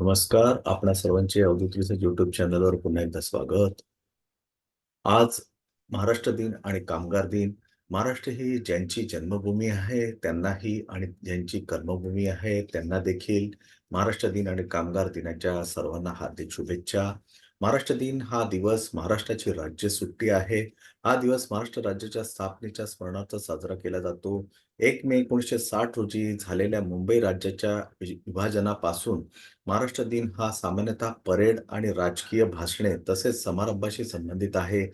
नमस्कार. आपणा सर्वांचे अवधूतरीचं युट्यूब चॅनलवर पुन्हा एकदा स्वागत. आज महाराष्ट्र दिन आणि कामगार दिन. महाराष्ट्र ही ज्यांची जन्मभूमी आहे त्यांनाही आणि ज्यांची कर्मभूमी आहे त्यांना देखील महाराष्ट्र दिन आणि कामगार दिनाच्या सर्वांना हार्दिक शुभेच्छा. महाराष्ट्र दिन हा दिवस महाराष्ट्राची राज्य सुट्टी आहे. हा दिवस महाराष्ट्र राज्याच्या स्थापनेच्या स्मरणार्थ साजरा केला जातो. एक मे एकोणीसशे साठ रोजी झालेल्या मुंबई राज्याच्या विभाजनापासून महाराष्ट्र दिन हा सामान्यतः परेड आणि राजकीय भाषणे तसेच समारंभाशी संबंधित आहे.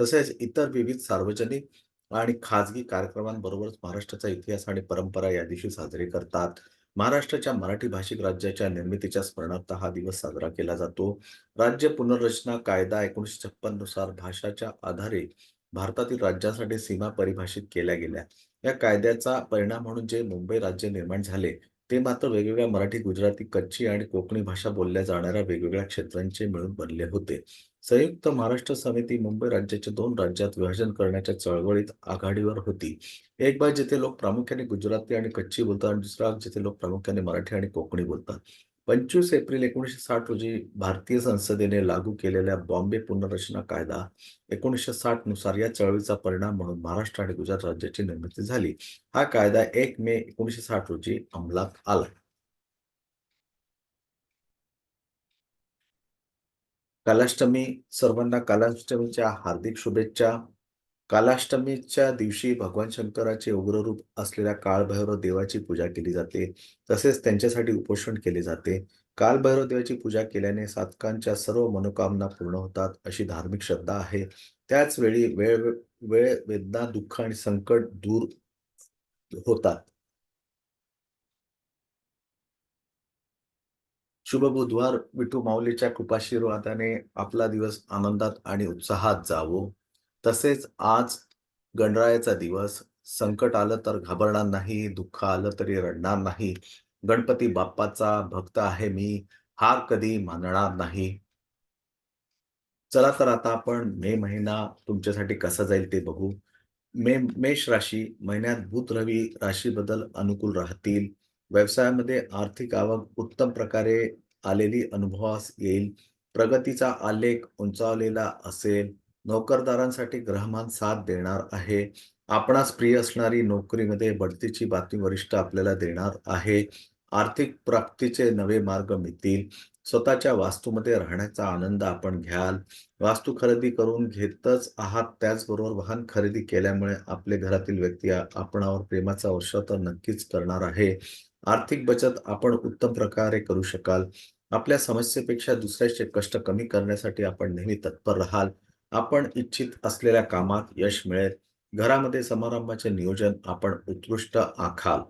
तसेच इतर विविध सार्वजनिक आणि खाजगी कार्यक्रमांबरोबरच महाराष्ट्राचा इतिहास आणि परंपरा या दिवशी साजरी करतात. महाराष्ट्राच्या मराठी भाषिक राज्याच्या निर्मितीच्या स्मरणार्थ हा दिवस साजरा केला जातो. राज्य पुनर्रचना कायदा एकोणीसशे छप्पननुसार भाषाच्या आधारे भारतातील राज्यांसाठी सीमा परिभाषित केल्या गेल्या. या कायद्याचा परिणाम म्हणून जे मुंबई राज्य निर्माण झाले ते मात्र वेगवेगळ्या मराठी गुजराती कच्ची आणि कोकणी भाषा बोलल्या जाणाऱ्या वेगवेगळ्या क्षेत्रांचे मिळून बनले होते. संयुक्त महाराष्ट्र समिती मुंबई राज्याच्या दोन राज्यात विभाजन करण्याच्या चळवळीत आघाडीवर होती. एक बाग जिथे लोक प्रामुख्याने गुजराती आणि कच्ची बोलतात आणि दुसरा जिथे लोक प्रामुख्याने मराठी आणि कोकणी बोलतात. पंचवीस एप्रिल एकोणीसशे साठ रोजी भारतीय संसदेने लागू केलेल्या बॉम्बे पुनर्रचना कायदा एकोणीसशे साठनुसार या चळवळीचा परिणाम म्हणून महाराष्ट्र आणि गुजरात राज्याची निर्मिती झाली. हा कायदा एक मे एकोणीसशे साठ रोजी अंमलात आला. कालाष्टमी सर्वांना कालाष्टमीच्या हार्दिक शुभेच्छा. कालाष्टमीच्या दिवशी भगवान शंकराचे उग्र रूप असलेल्या काळभैरव देवाची पूजा केली जाते. तसेच त्यांच्यासाठी उपोषण केले जाते. कालभैरव देवाची पूजा केल्याने साधकांच्या सर्व मनोकामना पूर्ण होतात अशी धार्मिक श्रद्धा आहे. त्याच वेळी वेळ वेळ वेदना दुःख आणि संकट दूर होतात. शुभ बुधवार विठू माऊलीच्या कृपाशीर्वादाने आपला दिवस आनंदात आणि उत्साहात जावो. तसेच आज गणरायाचा दिवस. संकट आलं तर घाबरणार नाही दुःख आलं तरी रडणार नाही. गणपती बाप्पाचा भक्त आहे मी हार कधी मानणार नाही. चला तर आता आपण मे महिना तुमच्यासाठी कसा जाईल ते बघू. मे मेष राशी महिन्यात भूत रवी राशीबद्दल अनुकूल राहतील. व्यवसायामध्ये आर्थिक आवक उत्तम प्रकारे आलेली अनुभवास येईल. प्रगतीचा आलेख उंचावलेला असेल. नोकरदारांसाठी ग्रहमान साथ देणार आहे. आपणास प्रिय असणारी नोकरीमध्ये बढतीची बातमी वरिष्ठ आपल्याला देणार आहे. आर्थिक प्राप्तीचे नवे मार्ग मिळतील. स्वतःच्या वास्तूमध्ये राहण्याचा आनंद आपण घ्याल. वास्तू खरेदी करून घेतच आहात. त्याचबरोबर वाहन खरेदी केल्यामुळे आपले घरातील व्यक्ती आपणावर प्रेमाचा वर्ष तर नक्कीच करणार आहे. आर्थिक बचत आपण उत्तम प्रकारे करू शकाल. आपल्या समस्येपेक्षा दुसऱ्याचे कष्ट कमी करण्यासाठी आपण नेहमी तत्पर राहाल. आपण इच्छित असलेल्या कामात यश मिळेल. घरामध्ये समारंभाचे नियोजन आपण उत्कृष्ट आखाल.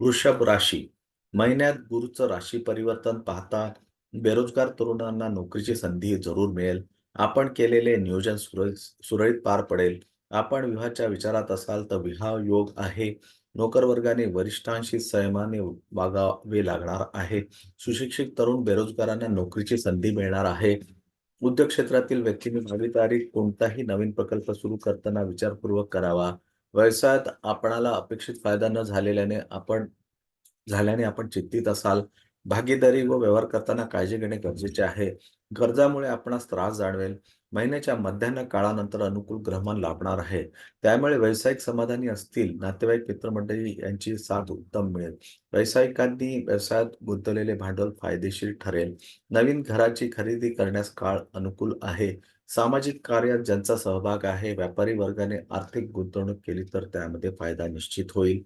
वृषभ राशी. महिन्यात गुरुचं राशी परिवर्तन पाहता बेरोजगार तरुणांना नोकरीची संधी जरूर मिळेल. आपण केलेले नियोजन सुरळीत सुरळीत पार पडेल. आपण विवाहाच्या विचारात असाल तर विवाह योग आहे. नोकरवर्गाने वरिष्ठांशी संयमाने वागावे लागणार आहे. सुशिक्षित तरुण बेरोजगारांना नोकरीची संधी मिळणार आहे. उद्योग क्षेत्रातील व्यक्तींनी भागीदारी कोणताही नवीन प्रकल्प सुरू करताना विचारपूर्वक करावा. व्यवसायात आपणाला अपेक्षित फायदा न झालेल्याने आपण झाल्याने आपण चिंतित असाल. भागीदारी व व्यवहार करताना काळजी घेणे गरजेचे आहे. गरजामुळे आपणास त्रास जाणवेल. महिन्याच्या मध्यान्ह काळानंतर अनुकूल ग्रहमान लाभणार आहे. त्यामुळे व्यावसायिक समाधानी असतील नातेवाईक मित्रमंडळी यांची साथ उत्तम मिळेल. व्यावसायिकांनी व्यवसायात गुंतवलेले भांडवल फायदेशीर ठरेल. नवीन घराची खरेदी करण्यास काळ अनुकूल आहे. सामाजिक कार्यात ज्यांचा सहभाग आहे व्यापारी वर्गाने आर्थिक गुंतवणूक केली तर त्यामध्ये फायदा निश्चित होईल.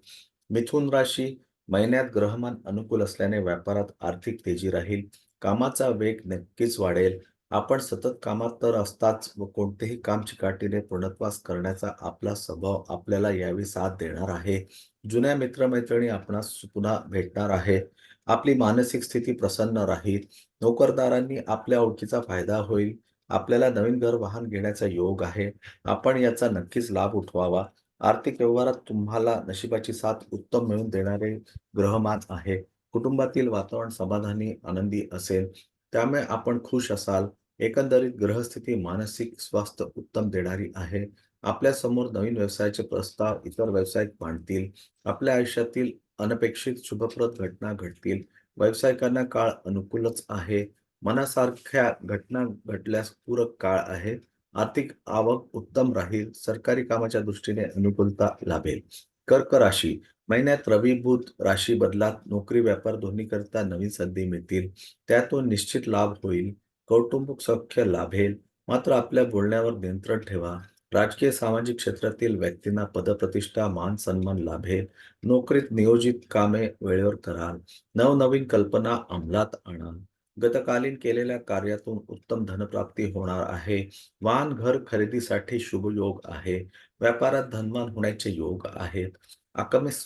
मिथुन राशी महिन्यात ग्रहमान अनुकूल असल्याने व्यापारात आर्थिक तेजी राहील. कामाचा वेग नक्कीच वाढेल. आपण सतत कामात तर असताच व कोणतेही काम चिकाटीने पूर्णत्वास करण्याचा आपला स्वभाव आपल्याला यावी साथ देणार आहे. जुन्या मित्रमैत्रिणी आपणास पुन्हा भेटणार आहेत. आपली मानसिक स्थिती प्रसन्न राहील. नोकरदारांनी आपल्या ओळखीचा फायदा होईल. आपल्याला नवीन घर वाहन घेण्याचा योग आहे. आपण याचा नक्कीच लाभ उठवावा. आर्थिक व्यवहारात तुम्हाला नशिबाची साथ उत्तम मिळून देणारे ग्रहमान आहे. कुटुंबातील वातावरण समाधानी आनंदी असेल. त्यामुळे आपण खुश असाल. एकंदरीत ग्रहस्थिती मानसिक स्वास्थ्य उत्तम देणारी आहे. आपल्यासमोर नवीन व्यवसायाचे प्रस्ताव इतर व्यवसाय मांडतील. आपल्या आयुष्यातील अनपेक्षित शुभप्रद घटना घडतील. व्यावसायिकांना काळ अनुकूलच आहे. मनासारख्या घटना घडल्यास पूरक काळ आहे. आर्थिक आवक उत्तम राहील. सरकारी कामाच्या दृष्टीने अनुकूलता लाभेल. कर्क राशी. महिन्यात रवीभूत राशी बदलात. नोकरी व्यापार दोन्ही करता नवीन संधी मिळतील. त्यातून निश्चित लाभ होईल. कौटुंबिक सौख्य लाभेल. मात्र आपल्या बोलण्यावर नियंत्रण ठेवा. राजकीय सामाजिक क्षेत्रातील व्यक्तींना पदप्रतिष्ठा मान सन्मान लाभेल. नोकरीत नियोजित कामे वेळेवर कराल. नवनवीन कल्पना अंमलात आणाल गतकालीन केलेल्या कार्यातून उत्तम धनप्राप्ती होणार आहे. वाहन घर खरेदीसाठी शुभ योग आहे. व्यापारात धनमान होण्याचे योग आहेत.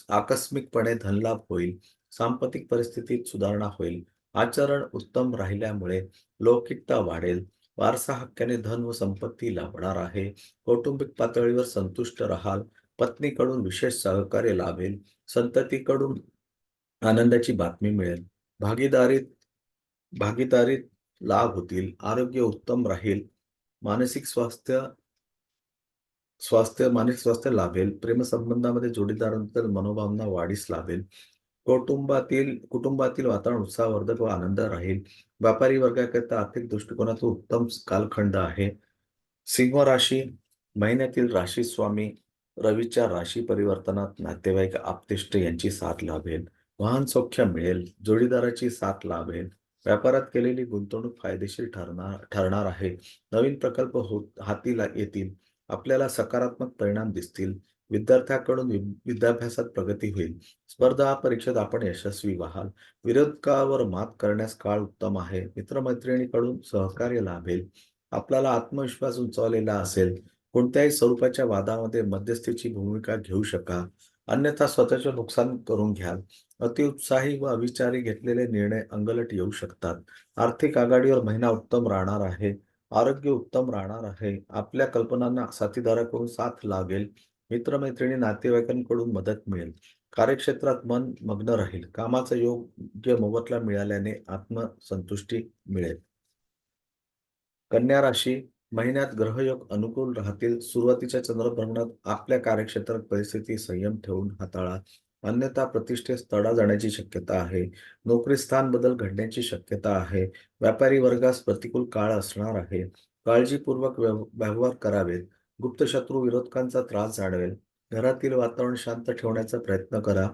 आकस्मिकपणे धनलाभ होईल. सांपत्तिक परिस्थितीत सुधारणा होईल. आचरण उत्तम राहिल्यामुळे लौकिकता वाढेल. वारसा हक्काने धन व संपत्ती लाभणार आहे. कौटुंबिक पातळीवर संतुष्ट राहाल. पत्नीकडून विशेष सहकार्य लाभेल. संततीकडून आनंदाची बातमी मिळेल. भागीदारीत भागीदारीत लाभ होतील. आरोग्य उत्तम राहील. मानसिक स्वास्थ्य स्वास्थ्य मानसिक स्वास्थ्य लाभेल. प्रेमसंबंधामध्ये जोडीदारांबद्दल मनोभावना वाढीस लाभेल. कुटुंबातील कुटुंबातील वातावरण उत्साहवर्धक व आनंद राहील. व्यापारी वर्गाकरिता आर्थिक दृष्टिकोनातून उत्तम कालखंड आहे. सिंह राशी महिन्यातील राशी स्वामी रवीच्या राशी परिवर्तनात नातेवाईक आप्तेष्ट यांची साथ लाभेल. वाहन सौख्य मिळेल जोडीदाराची साथ लाभेल. व्यापारात केलेली गुंतवणूक फायदेशीर ठरणार ठरणार आहे. नवीन प्रकल्प होत हातीला येतील. आपल्याला सकारात्मक परिणाम दिसतील. विद्यार्थ्याकडून विद्याभ्यासात प्रगती होईल. स्पर्धा परीक्षेत आपण यशस्वी व्हाल. विरोधकावर मात करण्यास काळ उत्तम आहे. मित्रमैत्रिणीकडून सहकार्य लाभेल. आपल्याला आत्मविश्वास उंचावलेला असेल. कोणत्याही स्वरूपाच्या वादामध्ये मध्यस्थीची भूमिका घेऊ शका. अन्यथा स्वतःचे नुकसान करून घ्याल. अतिउत्साही व अविचारी घेतलेले निर्णय अंगलट येऊ शकतात. आर्थिक आघाडीवर महिना उत्तम राहणार आहे. आरोग्य उत्तम राहणार आहे. आपल्या कल्पनांना साथीदाराकडून साथ लागेल. मित्रमैत्रिणी नातेवाईकांकडून मदत मिळेल. कार्यक्षेत्रात मन मग्न राहील. कामाचा योग्य मोबदला मिळाल्याने आत्मसंतुष्टी मिळेल. कन्या राशी महिन्यात ग्रहयोग अनुकूल राहतील. सुरुवातीच्या चंद्रभ्रमणात आपल्या कार्यक्षेत्रात परिस्थिती संयम ठेवून हाताळा. अन्यथा प्रतिष्ठेस तडा जाण्याची शक्यता आहे. नोकरी स्थान बदल घडण्याची शक्यता आहे. व्यापारी वर्गास प्रतिकूल काळ असणार आहे. काळजीपूर्वक व्यव- व्यवहार करावेत. गुप्तशत्रू विरोधकांचा त्रास जाणवेल. घरातील वातावरण शांत ठेवण्याचा प्रयत्न करा.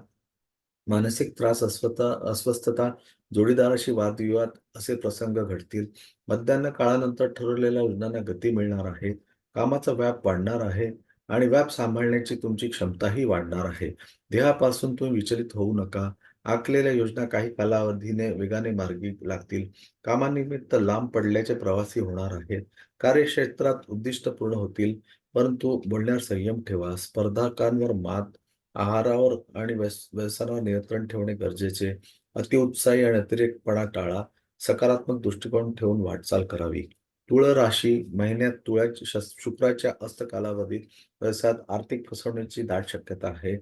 मानसिक त्रास अस्वस्थता अस्वस्थता जोडीदाराशी वादविवाद असे प्रसंग घडतील. मध्यान्ह काळानंतर ठरवलेल्या योजनांना गती मिळणार आहे. कामाचा व्याप वाढणार आहे आणि व्याप सांभाळण्याची तुमची क्षमताही वाढणार आहे. देहापासून तुम्ही विचलित होऊ नका. आखलेल्या योजना काही कालावधीने वेगाने मार्गी लागतील. कामानिमित्त लांब पडल्याचे प्रवासी होणार आहेत. कार्यक्षेत्रात उद्दिष्ट पूर्ण होतील. परंतु बोलण्यावर संयम ठेवा. स्पर्धकांवर मात आहारावर आणि व्यस व्यसनावर नियंत्रण ठेवणे गरजेचे. अतिउत्साही आणि अतिरेकपणा टाळा. सकारात्मक दृष्टिकोन ठेवून वाटचाल करावी. तुळ राशी महिन्यात तुळ्याच्या शुक्राच्या अस्त कालावधीत व्यवसायात आर्थिक फसवणुकीची दाट शक्यता आहे.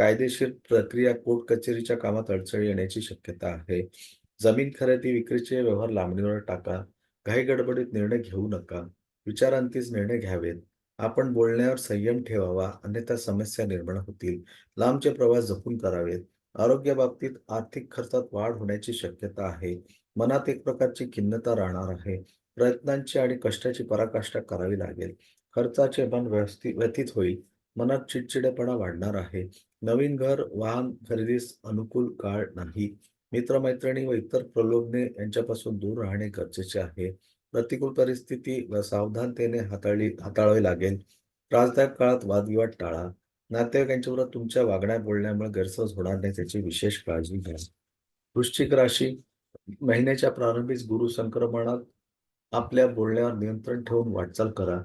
कायदेशीर प्रक्रिया कोर्ट कचेरीच्या कामात अडचणी येण्याची शक्यता आहे. जमीन खरेदी विक्रीचे व्यवहार लांबणीवर टाका. घाई गडबडीत निर्णय घेऊ नका. विचारांतीच निर्णय घ्यावेत. आपण बोलण्यावर संयम ठेवावा. अन्यथा समस्या निर्माण होतील. लांबचे प्रवास जपून करावेत. आरोग्य बाबतीत आर्थिक खर्चात वाढ होण्याची शक्यता आहे. मनात एक प्रकारची खिन्नता राहणार आहे. प्रयत्नांची आणि कष्टाची पराकाष्ठा करावी लागेल. खर्चाचे मन व्यवस्थित व्यतीत होईल. मनात चिडचिडेपणा वाढणार आहे. नवीन घर वाहन खरेदीस अनुकूल काळ नाही. मित्रमैत्रिणी व इतर प्रलोभने यांच्यापासून दूर राहणे गरजेचे आहे. प्रतिकूल परिस्थिती व सावधानतेने हाताळली हाताळावी लागेल. त्रासदायक काळात वादविवाद टाळा. नातेवाईकांच्याबरोबर तुमच्या वागण्या बोलण्यामुळे गैरसमज होणार नाही त्याची विशेष काळजी घ्या. वृश्चिक राशी महिन्याच्या प्रारंभीच गुरु संक्रमणात आपल्या बोलण्यावर नियंत्रण ठेवून वाटचाल करा.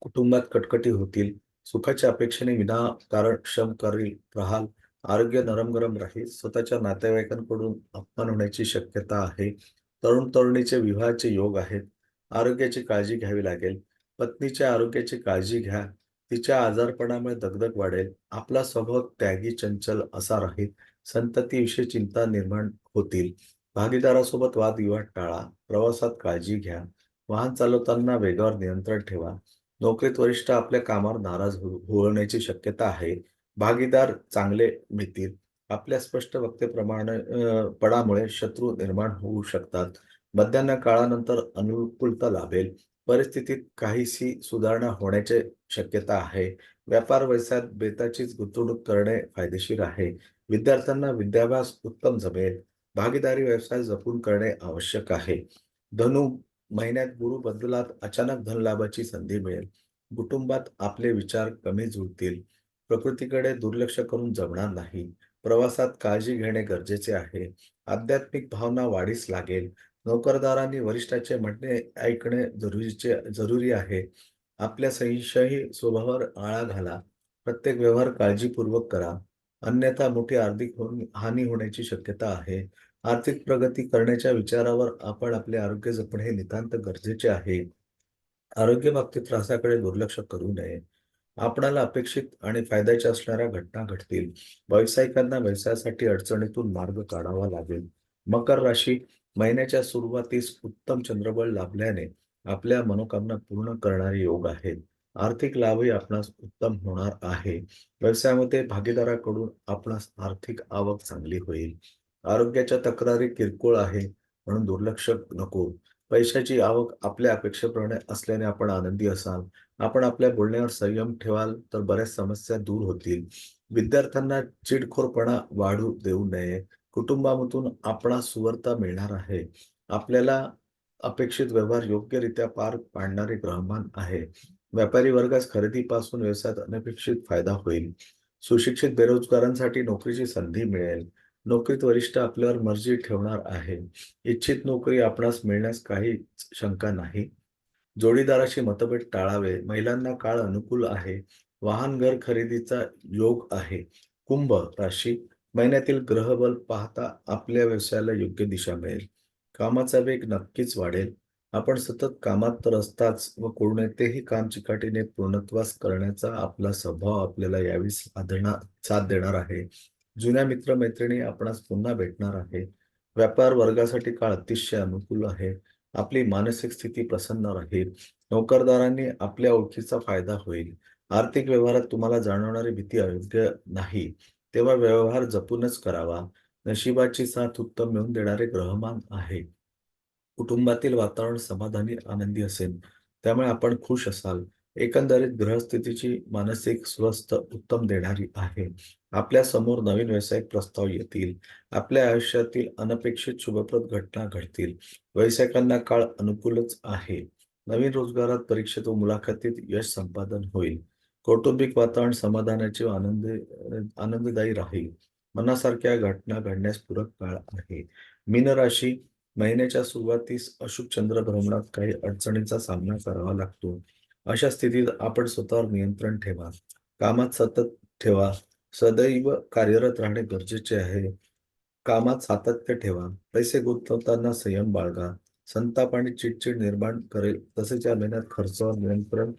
कुटुंबात कटकटी होतील. सुखाच्या अपेक्षेने विनाकारण क्षम करील राहाल. आरोग्य नरम गरम राहील. स्वतःच्या नातेवाईकांकडून अपमान होण्याची शक्यता आहे. तरुण तरुणीचे विवाहाचे योग आहेत. आरोग्याची काळजी घ्यावी लागेल. पत्नीच्या आरोग्याची काळजी घ्या. तिच्या आजारपणामुळे दगदग वाढेल. आपला स्वभाव त्यागी चंचल असा राहील. संततीविषयी चिंता निर्माण होतील. भागीदारासोबत वादविवाद टाळा. प्रवासात काळजी घ्या. वाहन चालवताना वेगावर नियंत्रण ठेवा. नोकरीत वरिष्ठ आपल्या कामावर नाराज हो- होण्याची शक्यता आहे भागीदार चांगले मिळतील आपल्या स्पष्ट वक्तेप्रमाणे पडामुळे शत्रू निर्माण होऊ शकतात. मध्यान्ह काळानंतर अनुकूलता लाभेल. परिस्थितीत काहीशी सुधारणा होण्याची शक्यता आहे. व्यापार व्यवसायात बेताचीच गुंतवणूक करणे फायदेशीर आहे. विद्यार्थ्यांना विद्याभ्यास उत्तम जमेल. भागीदारी व्यवसाय जपून करणे आवश्यक आहे. धनु महिन्यात गुरु बदलात अचानक धनलाभाची संधी मिळेल. कुटुंबात आपले विचार कमी जुळतील. प्रकृतीकडे दुर्लक्ष करून जमणार नाही. प्रवासात काळजी घेणे गरजेचे आहे. आध्यात्मिक भावना वाढीस लागेल. नोकरदारांनी वरिष्ठाचे म्हणणे ऐकणे जरुरीचे जरुरी आहे. आपल्या संशयी स्वभावावर आळा घाला. प्रत्येक व्यवहार काळजीपूर्वक करा. अन्यथा मोठी आर्थिक हानी होण्याची शक्यता आहे. आर्थिक प्रगती करण्याच्या विचारावर आपण आपले आरोग्य जपणे हे नितांत गरजेचे आहे. आरोग्य बाबतीत त्रासाकडे दुर्लक्ष करू नये. आपणाला अपेक्षित आणि फायद्याच्या असणाऱ्या घटना घडतील. व्यावसायिकांना व्यवसायासाठी अडचणीतून मार्ग काढावा लागेल. मकर राशी महिन्याच्या सुरुवातीस उत्तम चंद्रबळ लाभल्याने आपल्या मनोकामना पूर्ण करणारे योग आहेत. आर्थिक लाभही आपणास उत्तम होणार आहे. व्यवसायामध्ये भागीदाराकडून आपणास आर्थिक आवक चांगली होईल. आरोग्याच्या तक्रारी किरकोळ आहे म्हणून दुर्लक्ष नको. पैशाची आवक आपल्या अपेक्षेप्रमाणे असल्याने आपण आनंदी असाल. आपण आपल्या बोलण्यावर संयम ठेवाल तर बऱ्याच समस्या दूर होतील. विद्यार्थ्यांना चिडखोरपणा वाढू देऊ नये. कुटुंबामधून आपणा सुवर्ता मिळणार आहे. आपल्याला अपेक्षित व्यवहार योग्यरित्या पार पाडणारे ग्रहमान आहे. व्यापारी वर्गास खरेदीपासून व्यवसायात अनपेक्षित फायदा होईल. सुशिक्षित बेरोजगारांसाठी नोकरीची संधी मिळेल. नोकरीत वरिष्ठ आपल्यावर मर्जी ठेवणार आहे. इच्छित नोकरी आपणास मिळण्यास काहीच शंका नाही. जोडीदाराशी मतभेद टाळावे. महिलांना काळ अनुकूल आहे. वाहन, घर खरेदीचा योग आहे. कुंभ राशी महिन्यातील ग्रहबल पाहता आपल्या व्यवसायाला योग्य दिशा मिळेल. कामाचा वेग नक्कीच वाढेल. आपण सतत कामात तर असताच व कोणतेही काम चिकाटीने पूर्णत्वास करण्याचा आपला स्वभाव आपल्याला यावेळी साधणार साथ देणार आहे. जुन्या मित्र-मैत्रिणी आपणास पुन्हा भेटणार आहे. व्यापार वर्गासाठी काळ अतिशय अनुकूल आहे. आपली मानसिक स्थिती प्रसन्न राहील. नोकरदारांनी आपल्या ओळखीचा फायदा होईल. आर्थिक व्यवहारात तुम्हाला जाणवणारी भीती अयोग्य नाही. तेव्हा व्यवहार जपूनच करावा. नशिबाची साथ उत्तम मिळून देणारे ग्रहमान आहे. कुटुंबातील वातावरण समाधानी, आनंदी असेल. त्यामुळे आपण खुश असाल. एकंदरीत ग्रहस्थितीची मानसिक स्वस्थ उत्तम देणारी आहे. आपल्यासमोर नवीन व्यावसायिक प्रस्ताव येतील. आपल्या आयुष्यातील अनपेक्षित शुभप्रद घटना घडतील. व्यावसायिकांना काळ अनुकूलच आहे. नवीन रोजगारात, परीक्षेत व मुलाखतीत यश संपादन होईल. कौटुंबिक वातावरण समाधानाचे आनंद आनंदी आनंददायी राहील. मनासारख्या घटना घडण्यास पूरक काळ आहे. मीन राशी महिन्याच्या सुरुवातीस अशुभ चंद्रभ्रमणात काही अडचणींचा सामना करावा लागतो. अशा स्थितीत आपण स्वतःवर नियंत्रण ठेवा. कामात सतत ठेवा. सदैव कार्यरत राहणे गरजेचे आहे. कामात सातत्य ठेवा. पैसे गुंतवताना संयम बाळगा. संताप आणि चिडचिड निर्माण करेल तसेच या महिन्यात खर्चावर नियंत्रण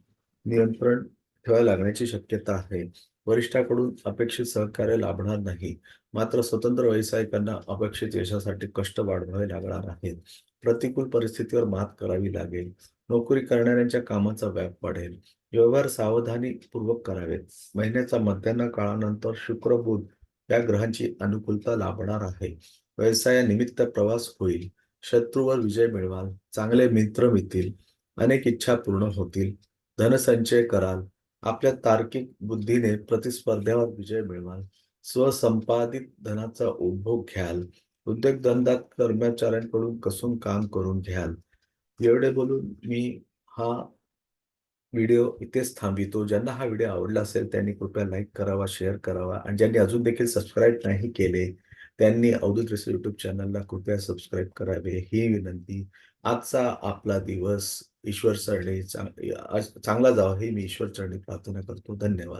नियंत्रण ठेवा लागण्याची शक्यता आहे. वरिष्ठाकडून अपेक्षित सहकार्य लाभणार नाही. मात्र स्वतंत्र व्यावसायिकांना अपेक्षित यशासाठी कष्ट वाढवावे लागणार आहेत. प्रतिकूल परिस्थितीवर मात करावी लागेल. नोकरी करणाऱ्यांच्या कामाचा व्याप वाढेल. व्यवहार सावधानीपूर्वक करावेत. महिन्याच्या मध्यान्ह काळानंतर शुक्र, बुध या ग्रहांची अनुकूलता लाभणार आहे. व्यवसायानिमित्त प्रवास होईल. शत्रूवर विजय मिळवाल. चांगले मित्र मिळतील. अनेक इच्छा पूर्ण होतील. धनसंचय कराल. आपल्या तार्किक बुद्धीने प्रतिस्पर्ध्यावर विजय मिळवाल. स्वसंपादित धनाचा उपभोग घ्याल. उद्योगधंदात कर्मचाऱ्यांकडून कसून काम करून घ्याल. एवढे बोलून मी हा व्हिडिओ इथेच थांबितो ज्यांना हा व्हिडिओ आवडला असेल त्यांनी कृपया लाईक करावा, शेअर करावा आणि ज्यांनी अजून देखील सबस्क्राईब नाही केले त्यांनी अवधूत रेसिपी यूट्यूब चॅनलला कृपया सबस्क्राईब करावे ही विनंती. आजचा आपला दिवस ईश्वर चरणी चांग चांगला जावा ही मी ईश्वर चरणी प्रार्थना करतो. धन्यवाद.